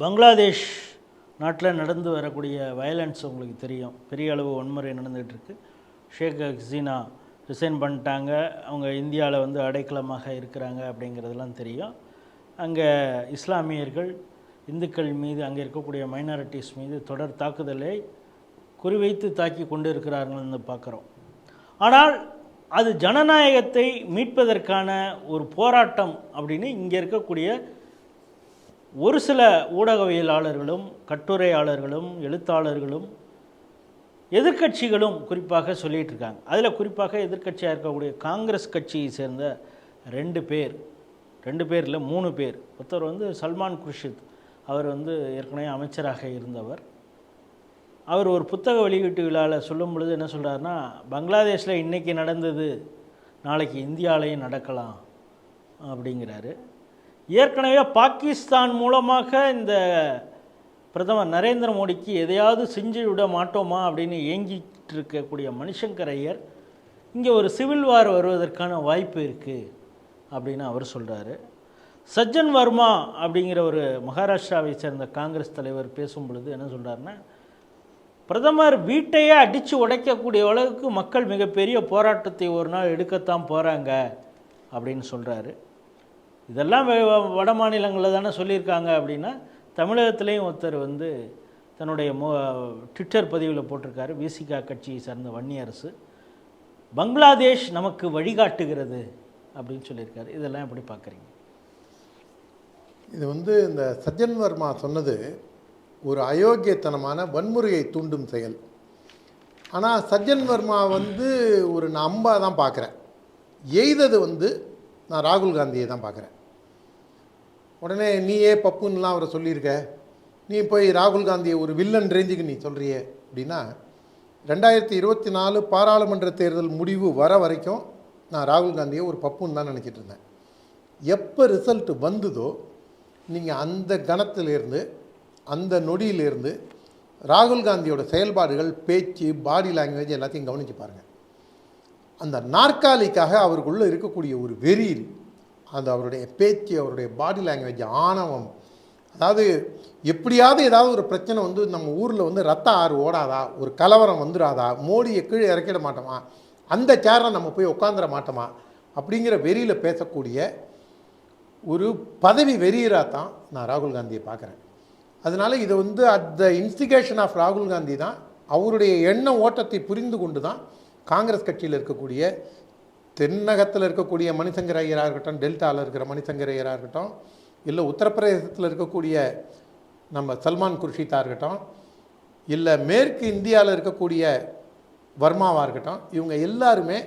பங்களாதேஷ் நாட்டில் நடந்து வரக்கூடிய வயலன்ஸ் உங்களுக்கு தெரியும். பெரிய அளவு வன்முறை நடந்துகிட்ருக்கு ஷேக் ஹசீனா ரிசைன் பண்ணிட்டாங்க. அவங்க இந்தியாவில் வந்து அடைக்கலமாக இருக்கிறாங்க அப்படிங்கிறதெல்லாம் தெரியும். அங்கே இஸ்லாமியர்கள் இந்துக்கள் மீது அங்கே இருக்கக்கூடிய மைனாரிட்டிஸ் மீது தொடர் தாக்குதலை குறிவைத்து தாக்கி கொண்டு இருக்கிறார்கள்னு பார்க்குறோம். ஆனால் அது ஜனநாயகத்தை மீட்பதற்கான ஒரு போராட்டம் அப்படின்னு இங்கே இருக்கக்கூடிய ஒரு சில ஊடகவியலாளர்களும் கட்டுரையாளர்களும் எழுத்தாளர்களும் எதிர்க்கட்சிகளும் குறிப்பாக சொல்லிகிட்டு இருக்காங்க அதில் குறிப்பாக எதிர்க்கட்சியாக இருக்கக்கூடிய காங்கிரஸ் கட்சியை சேர்ந்த ரெண்டு பேர் ரெண்டு பேர் இல்லை மூணு பேர். ஒருத்தர் வந்து சல்மான் குர்ஷித் அவர் வந்து ஏற்கனவே அமைச்சராக இருந்தவர். அவர் ஒரு புத்தக வெளியீட்டு விழாவில் சொல்லும் பொழுது என்ன சொல்கிறாருன்னா பங்களாதேஷில் இன்றைக்கி நடந்தது நாளைக்கு இந்தியாவிலையும் நடக்கலாம் அப்படிங்கிறாரு. ஏற்கனவே பாகிஸ்தான் மூலமாக இந்த பிரதமர் நரேந்திர மோடிக்கு எதையாவது செஞ்சு விட மாட்டோமா அப்படின்னு ஏங்கிட்டு இருக்கக்கூடிய மணிசங்கர் ஐயர் இங்கே ஒரு சிவில் வார் வருவதற்கான வாய்ப்பு இருக்குது அப்படின்னு அவர் சொல்கிறாரு சஜ்ஜன் வர்மா அப்படிங்கிற ஒரு மகாராஷ்டிராவை சேர்ந்த காங்கிரஸ் தலைவர் பேசும் பொழுது என்ன சொல்கிறாருன்னா பிரதமர் வீட்டையே அடித்து உடைக்கக்கூடிய அளவுக்கு மக்கள் மிகப்பெரிய போராட்டத்தை ஒரு நாள் எடுக்கத்தான் போகிறாங்க அப்படின்னு சொல்கிறாரு இதெல்லாம் வ- வட மாநிலங்களில் தானே சொல்லியிருக்காங்க அப்படின்னா தமிழகத்திலையும் ஒருத்தர் வந்து தன்னுடைய மோ ட்விட்டர் பதிவில் போட்டிருக்காரு விசிகா கட்சியை சார்ந்த வன்னியரசு. பங்களாதேஷ் நமக்கு வழிகாட்டுகிறது அப்படின்னு சொல்லியிருக்காரு. இதெல்லாம் எப்படி பார்க்குறீங்க? இது வந்து இந்த சஜ்ஜன் வர்மா சொன்னது ஒரு அயோக்கியத்தனமான வன்முறையை தூண்டும் செயல். ஆனால் சஜ்ஜன் வர்மா வந்து ஒரு நான் அம்பாக தான் பார்க்குறேன். எய்தது வந்து நான் ராகுல் காந்தியை தான் பார்க்குறேன். உடனே நீயே பப்புன்னுலாம் அவரை சொல்லியிருக்க. நீ போய் ராகுல் காந்தியை ஒரு வில்லன் ரேஞ்சுக்கு நீ சொல்கிறியே அப்படின்னா ரெண்டாயிரத்தி இருபத்தி நாலு பாராளுமன்ற தேர்தல் முடிவு வர வரைக்கும் நான் ராகுல் காந்தியை ஒரு பப்புன்னு தான் நினச்சிட்டு இருந்தேன். எப்போ ரிசல்ட் வந்ததோ நீங்கள் அந்த கணத்திலேருந்து அந்த நொடியிலேருந்து ராகுல் காந்தியோட செயல்பாடுகள் பேச்சு பாடி லாங்குவேஜ் எல்லாத்தையும் கவனித்து பாருங்கள் அந்த நாற்காலிக்காக அவருக்குள்ளே இருக்கக்கூடிய ஒரு வெறி அந்த அவருடைய பேச்சு அவருடைய பாடி லாங்குவேஜ் ஆணவம். அதாவது எப்படியாவது ஏதாவது ஒரு பிரச்சனை வந்து நம்ம ஊரில் வந்து ரத்த ஆறு ஓடாதா? ஒரு கலவரம் வந்துடாதா மோடியை கீழே இறக்கிட மாட்டோமா? அந்த சேரில் நம்ம போய் உட்காந்துட மாட்டோமா? அப்படிங்கிற வெறியில் பேசக்கூடிய ஒரு பதவி வெறியராக தான் நான் ராகுல் காந்தியை பார்க்குறேன். அதனால் இது வந்து அட் த இன்ஸ்டிகேஷன் ஆஃப் ராகுல் காந்தி தான் அவருடைய எண்ண ஓட்டத்தை புரிந்து கொண்டு தான் காங்கிரஸ் கட்சியில் இருக்கக்கூடிய தென்னகத்தில் இருக்கக்கூடிய மணிசங்கர் ஐயராக இருக்கட்டும் டெல்டாவில் இருக்கிற மணிசங்கர் ஐயராக இருக்கட்டும் இல்லை உத்தரப்பிரதேசத்தில் இருக்கக்கூடிய நம்ம சல்மான் குர்ஷிதாக இருக்கட்டும் இல்லை மேற்கு இந்தியாவில் இருக்கக்கூடிய வர்மாவாக இருக்கட்டும் இவங்க எல்லாருமே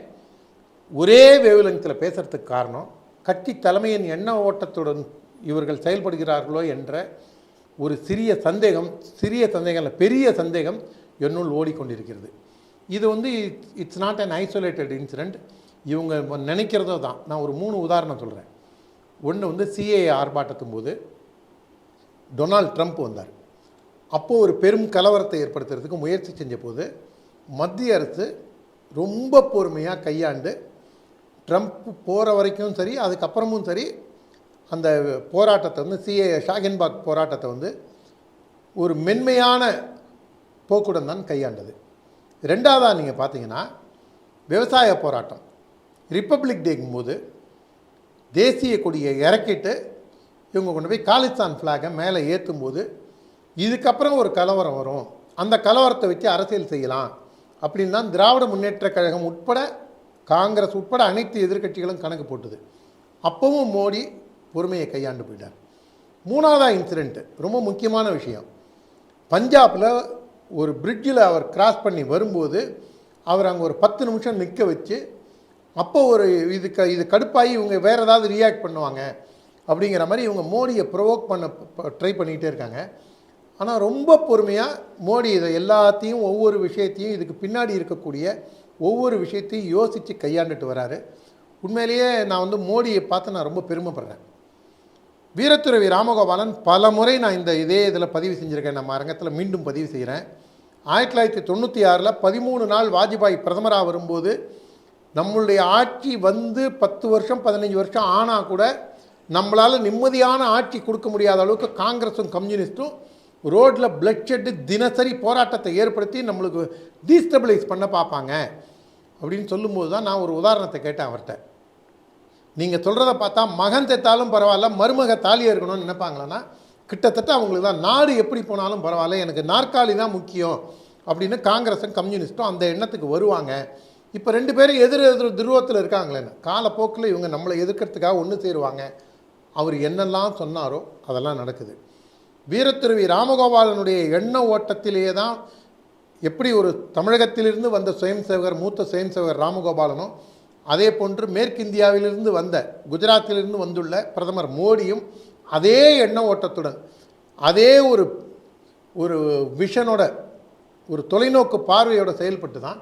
ஒரே வேவுலங்கத்தில் பேசுகிறதுக்கு காரணம் கட்சி தலைமையின் எண்ண ஓட்டத்துடன் இவர்கள் செயல்படுகிறார்களோ என்ற ஒரு சிறிய சந்தேகம் சிறிய சந்தேகம் இல்லை பெரிய சந்தேகம் என்னுள் ஓடிக்கொண்டிருக்கிறது. இது வந்து it's not an isolated incident இவங்க நினைக்கிறதோ தான். நான் ஒரு மூணு உதாரணம் சொல்கிறேன் ஒன்று வந்து சிஏ ஆர்ப்பாட்டத்தும் போது டொனால்ட் ட்ரம்ப் வந்தார். அப்போது ஒரு பெரும் கலவரத்தை ஏற்படுத்துறதுக்கு முயற்சி செஞ்ச போது மத்திய அரசு ரொம்ப பொறுமையாக கையாண்டு ட்ரம்ப் போகிற வரைக்கும் சரி அதுக்கப்புறமும் சரி அந்த போராட்டத்தை வந்து சிஏ ஷாகின்பாக் போராட்டத்தை வந்து ஒரு மென்மையான போக்குடன் தான் கையாண்டது. ரெண்டாவதாக நீங்கள் பார்த்தீங்கன்னா விவசாய போராட்டம். ரிப்பப்ளிக் டேக்கும் போது தேசிய கொடியை இறக்கிட்டு இவங்க கொண்டு போய் காலிஸ்தான் ஃப்ளாகை மேலே ஏற்றும் போது இதுக்கப்புறம் ஒரு கலவரம் வரும். அந்த கலவரத்தை வச்சு அரசியல் செய்யலாம். அப்படின்னு தான் திராவிட முன்னேற்றக் கழகம் உட்பட காங்கிரஸ் உட்பட அனைத்து எதிர்க்கட்சிகளும் கணக்கு போட்டுது. அப்போவும் மோடி பொறுமையை கையாண்டு போயிட்டார். மூணாவதாக இன்சிடெண்ட்டு ரொம்ப முக்கியமான விஷயம். பஞ்சாபில் ஒரு பிரிட்ஜில் அவர் கிராஸ் பண்ணி வரும்போது அவர் அங்கே ஒரு பத்து நிமிஷம் நிற்க வச்சு அப்போ ஒரு இதுக்கு இது கடுப்பாகி இவங்க வேறு ஏதாவது ரியாக்ட் பண்ணுவாங்க அப்படிங்கிற மாதிரி இவங்க மோடியை ப்ரொவோக் பண்ண ட்ரை பண்ணிக்கிட்டே இருக்காங்க. ஆனால் ரொம்ப பொறுமையாக மோடி இதை எல்லாத்தையும் ஒவ்வொரு விஷயத்தையும் இதுக்கு பின்னாடி இருக்கக்கூடிய ஒவ்வொரு விஷயத்தையும் யோசித்து கையாண்டுட்டு வராரு. உண்மையிலேயே நான் வந்து மோடியை பார்த்து நான் ரொம்ப பெருமைப்படுறேன். வீரத்துறவி ராமகோபாலன் பல முறை நான் இந்த இதே இதில் பதிவு செஞ்சுருக்கேன். நம்ம அரங்கத்தில் மீண்டும் பதிவு செய்கிறேன். ஆயிரத்தி தொள்ளாயிரத்தி தொண்ணூற்றி ஆறில் பதிமூணு நாள் வாஜ்பாய் பிரதமராக வரும்போது நம்மளுடைய ஆட்சி வந்து பத்து வருஷம் பதினஞ்சு வருஷம் ஆனால் கூட நம்மளால் நிம்மதியான ஆட்சி கொடுக்க முடியாத அளவுக்கு காங்கிரஸும் கம்யூனிஸ்ட்டும் ரோட்டில் பிளட்ஷெட்டு தினசரி போராட்டத்தை ஏற்படுத்தி நம்மளுக்கு டீஸ்டபிளைஸ் பண்ண பார்ப்பாங்க. அப்படின்னு சொல்லும்போது தான் நான் ஒரு உதாரணத்தை கேட்டேன் அவர்கிட்ட. நீங்கள் சொல்கிறத பார்த்தா மகன் தெத்தாலும் பரவாயில்ல மருமக தாலியாக இருக்கணும்னு நினைப்பாங்களான்னா கிட்டத்தட்ட அவங்களுக்கு தான் நாடு எப்படி போனாலும் பரவாயில்ல எனக்கு நாற்காலி தான் முக்கியம் அப்படின்னு காங்கிரஸும் கம்யூனிஸ்ட்டும் அந்த எண்ணத்துக்கு வருவாங்க. இப்போ ரெண்டு பேரும் எதிர் எதிர் துருவத்தில் இருக்காங்களேன்னு. காலப்போக்கில் இவங்க நம்மளை எதிர்க்கிறதுக்காக ஒன்று சேருவாங்க. அவர் என்னெல்லாம் சொன்னாரோ அதெல்லாம் நடக்குது. வீரத்துருவி ராமகோபாலனுடைய எண்ண ஓட்டத்திலேயே தான் எப்படி ஒரு தமிழகத்திலிருந்து வந்த சுயம் சேவகர் மூத்த சுயம் சேவகர் ராமகோபாலனோ அதே போன்று மேற்கிந்தியாவிலிருந்து வந்த குஜராத்திலிருந்து வந்துள்ள பிரதமர் மோடியும் அதே எண்ண ஓட்டத்துடன் அதே ஒரு ஒரு விஷனோட ஒரு தொலைநோக்கு பார்வையோட செயல்பட்டு தான்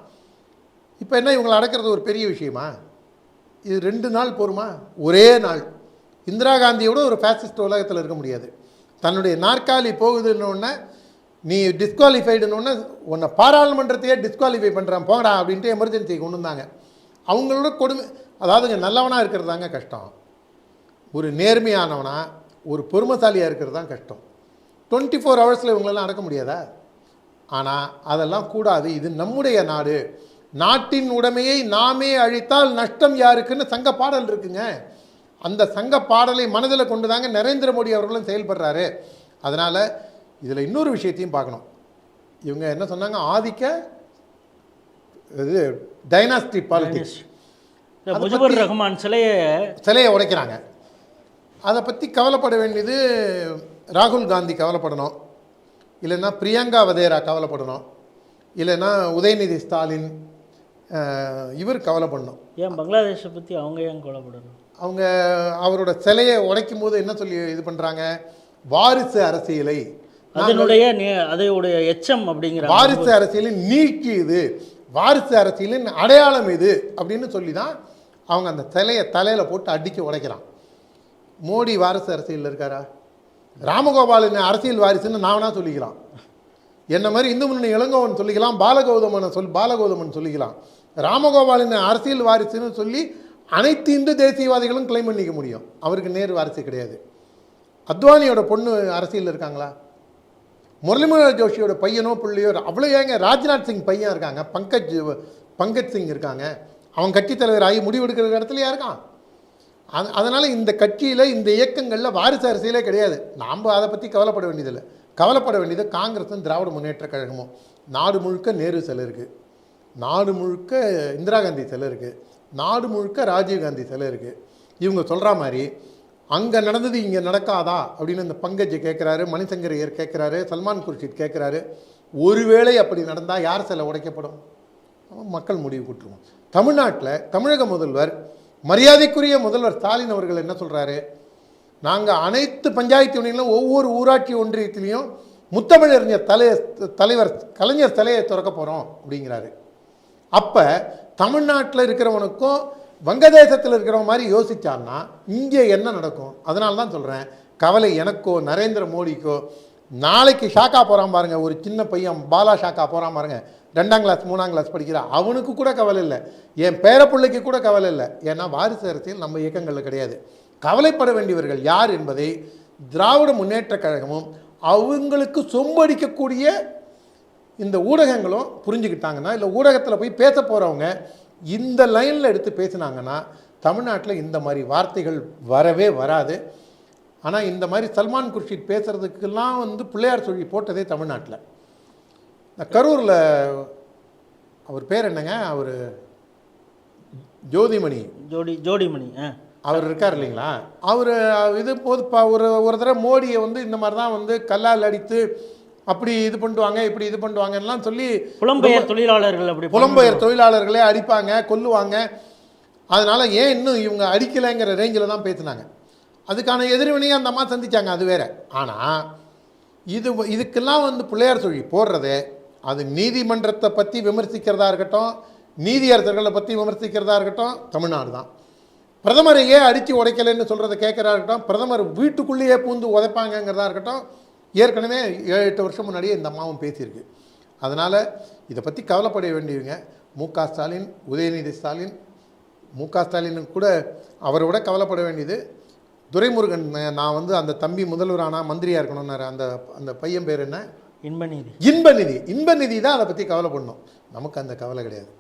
இப்போ என்ன இவங்களை அடக்கிறது ஒரு பெரிய விஷயமா? இது ரெண்டு நாள் போருமா? ஒரே நாள். இந்திரா காந்தியோட ஒரு ஃபேசிஸ்ட் உலகத்தில் இருக்க முடியாது. தன்னுடைய நாற்காலி போகுதுன்னொன்னே நீ டிஸ்குவாலிஃபைடுன்னு உன்னை பாராளுமன்றத்தையே டிஸ்குவாலிஃபை பண்ணுறான் போங்கடா அப்படின்ட்டு எமர்ஜென்சி கொண்டு வந்தாங்க. அவங்களோட கொடுமை அதாவதுங்க நல்லவனாக இருக்கிறது தாங்க கஷ்டம். ஒரு நேர்மையானவனா ஒரு பொறுமைசாலியாக இருக்கிறது தான் கஷ்டம். டுவெண்ட்டி ஃபோர் ஹவர்ஸில் இவங்களெல்லாம் அடக்க முடியாதா? ஆனால் அதெல்லாம் கூடாது. இது நம்முடைய நாடு. நாட்டின் உடைமையை நாமே அழித்தால் நஷ்டம் யாருக்குன்னு சங்க பாடல் இருக்குங்க. அந்த சங்க பாடலை மனதில் கொண்டு தாங்க நரேந்திர மோடி அவர்களும் செயல்படுறாரு. அதனால் இதில் இன்னொரு விஷயத்தையும் பார்க்கணும். இவங்க என்ன சொன்னாங்க? ஆதிக்க இது டைனாஸ்டி பாலிடிக்ஸ். இந்த முஜிபுர் ரஹ்மான் சிலையை சிலையை உடைக்கிறாங்க. அதை பற்றி கவலைப்பட வேண்டியது ராகுல் காந்தி கவலைப்படணும். இல்லைன்னா பிரியங்கா வதேரா கவலைப்படணும். இல்லைன்னா உதயநிதி ஸ்டாலின் இவர் கவலைப்படணும். ஏன் பங்களாதேஷை பற்றி அவங்க ஏன் கொலைப்படணும் அவங்க அவரோட சிலையை உடைக்கும் போது என்ன சொல்லி இது பண்ணுறாங்க வாரிசு அரசியலை. அதனுடைய அதோடைய எச்சம் அப்படிங்கிற வாரிசு அரசியலை நீக்கி இது. வாரிசு அரசியலின் அடையாளம் இது அப்படின்னு சொல்லி தான் அவங்க அந்த சிலையை தலையில் போட்டு அடிக்க உடைக்கிறான். மோடி வாரிசு அரசியலில் இருக்காரா? ராமகோபாலன் அரசியல் வாரிசுன்னு நான் வேணா சொல்லிக்கலாம். என்ன மாதிரி இந்து முன்னணி இளங்கோவன் சொல்லிக்கலாம் பாலகௌதமனை சொல் பாலகௌதமன் சொல்லிக்கலாம். ராமகோபாலின் அரசியல் வாரிசுன்னு சொல்லி அனைத்து இந்து தேசியவாதிகளும் கிளைம் பண்ணிக்க முடியும். அவருக்கு நேர் வாரிசு கிடையாது. அத்வானியோட பொண்ணு அரசியலில் இருக்காங்களா? முரளிமனோகர் ஜோஷியோட பையனோ பிள்ளையோ அவ்வளோ ஏங்க ராஜ்நாத் சிங் பையன் இருக்காங்க. பங்கஜ் பங்கஜ் சிங் இருக்காங்க. அவன் கட்சித் தலைவர் ஆகி முடிவெடுக்கிற இடத்துலையா இருக்கான்? அது அதனால் இந்த கட்சியில் இந்த இயக்கங்களில் வாரிசு அரசியலே கிடையாது. நாம் அதை பற்றி கவலைப்பட வேண்டியதில்லை. கவலைப்பட வேண்டியது காங்கிரஸும் திராவிட முன்னேற்ற கழகமும். நாடு முழுக்க நேரு சிலை இருக்குது நாடு முழுக்க இந்திரா காந்தி சிலை இருக்குது நாடு முழுக்க ராஜீவ்காந்தி சிலை இருக்குது இவங்க சொல்கிற மாதிரி அங்கே நடந்தது இங்கே நடக்காதா அப்படின்னு இந்த பங்கஜ் கேட்குறாரு மணிசங்கர் ஐயர் கேட்குறாரு சல்மான் குர்ஷித் கேட்குறாரு ஒருவேளை அப்படி நடந்தால் யார் சிலை உடைக்கப்படும்? மக்கள் முடிவு கூட்டுருவோம். தமிழ்நாட்டில் தமிழக முதல்வர் மரியாதைக்குரிய முதல்வர் ஸ்டாலின் அவர்கள் என்ன சொல்கிறாரு நாங்கள் அனைத்து பஞ்சாயத்து யூனியனிலும் ஒவ்வொரு ஊராட்சி ஒன்றியத்திலையும் முத்தமிழறிஞர் தலை தலைவர் கலைஞர் தலையை திறக்க போகிறோம் அப்படிங்கிறாரு. அப்போ தமிழ்நாட்டில் இருக்கிறவனுக்கும் வங்கதேசத்தில் இருக்கிறவன் மாதிரி யோசிச்சான்னா இங்கே என்ன நடக்கும்? அதனால தான் சொல்கிறேன் கவலை எனக்கோ நரேந்திர மோடிக்கோ நாளைக்கு ஷாக்கா போகிறான் பாருங்கள் ஒரு சின்ன பையன் பாலா ஷாக்கா போகிறான் பாருங்கள் ரெண்டாம் கிளாஸ் மூணாம் கிளாஸ் படிக்கிற அவனுக்கு கூட கவலை இல்லை. என் பேரப்பிள்ளைக்கு கூட கவலை இல்லை. ஏன்னா வாரிசு அரசியல் நம்ம இயக்கங்களில் கிடையாது. கவலைப்பட வேண்டியவர்கள் யார் என்பதை திராவிட முன்னேற்றக் கழகமும் அவங்களுக்கு சொம்படிக்கக்கூடிய இந்த ஊடகங்களும் புரிஞ்சுக்கிட்டாங்கன்னா இல்லை ஊடகத்தில் போய் பேச போகிறவங்க இந்த லைனில் எடுத்து பேசுனாங்கன்னா தமிழ்நாட்டில் இந்த மாதிரி வார்த்தைகள் வரவே வராது. ஆனால் இந்த மாதிரி சல்மான் குர்ஷித் பேசுகிறதுக்கெல்லாம் வந்து பிள்ளையார் சொல்லி போட்டதே தமிழ்நாட்டில். இந்த கரூரில் அவர் பேர் என்னங்க? அவர் ஜோதிமணி. ஜோடி ஜோடிமணி அவர் இருக்கார் இல்லைங்களா? அவர் இது போது ஒரு ஒரு தடவை மோடியை வந்து இந்த மாதிரி தான் வந்து கல்லால் அடித்து அப்படி இது பண்ணுவாங்க இப்படி இது பண்ணுவாங்கலாம் சொல்லி புலம்பெயர் தொழிலாளர்கள் அப்படி புலம்பெயர் தொழிலாளர்களே அடிப்பாங்க கொல்லுவாங்க. அதனால் ஏன் இன்னும் இவங்க அடிக்கலைங்கிற ரேஞ்சில் தான் பேசினாங்க. அதுக்கான எதிர்வினையை அந்த அம்மா சந்திச்சாங்க அது வேற. ஆனால் இது இதுக்கெல்லாம் வந்து பிள்ளையார் சொல்லி போடுறது அது நீதிமன்றத்தை பற்றி விமர்சிக்கிறதா இருக்கட்டும் நீதியரசர்களை பற்றி விமர்சிக்கிறதா இருக்கட்டும் தமிழ்நாடு தான். பிரதமரையே அடித்து உடைக்கலைன்னு சொல்கிறத கேட்குறா இருக்கட்டும் பிரதமர் வீட்டுக்குள்ளேயே பூந்து உதைப்பாங்கங்கிறதா இருக்கட்டும் ஏற்கனவே ஏழு எட்டு வருஷம் முன்னாடியே இந்த அம்மாவும் பேசியிருக்கு. அதனால் இதை பற்றி கவலைப்பட வேண்டியவங்க மு க ஸ்டாலின் உதயநிதி ஸ்டாலின் மு க ஸ்டாலினுக்கு கூட அவரை விட கவலைப்பட வேண்டியது துரைமுருகன். நான் வந்து அந்த தம்பி முதல்வரானா மந்திரியாக இருக்கணும்னாரு. அந்த அந்த பையன் பேர் என்ன? இன்பநீதி. இன்பநிதி. இன்பநிதி தான் அதை பற்றி கவலை பண்ணோம் நமக்கு அந்த கவலை கிடையாது.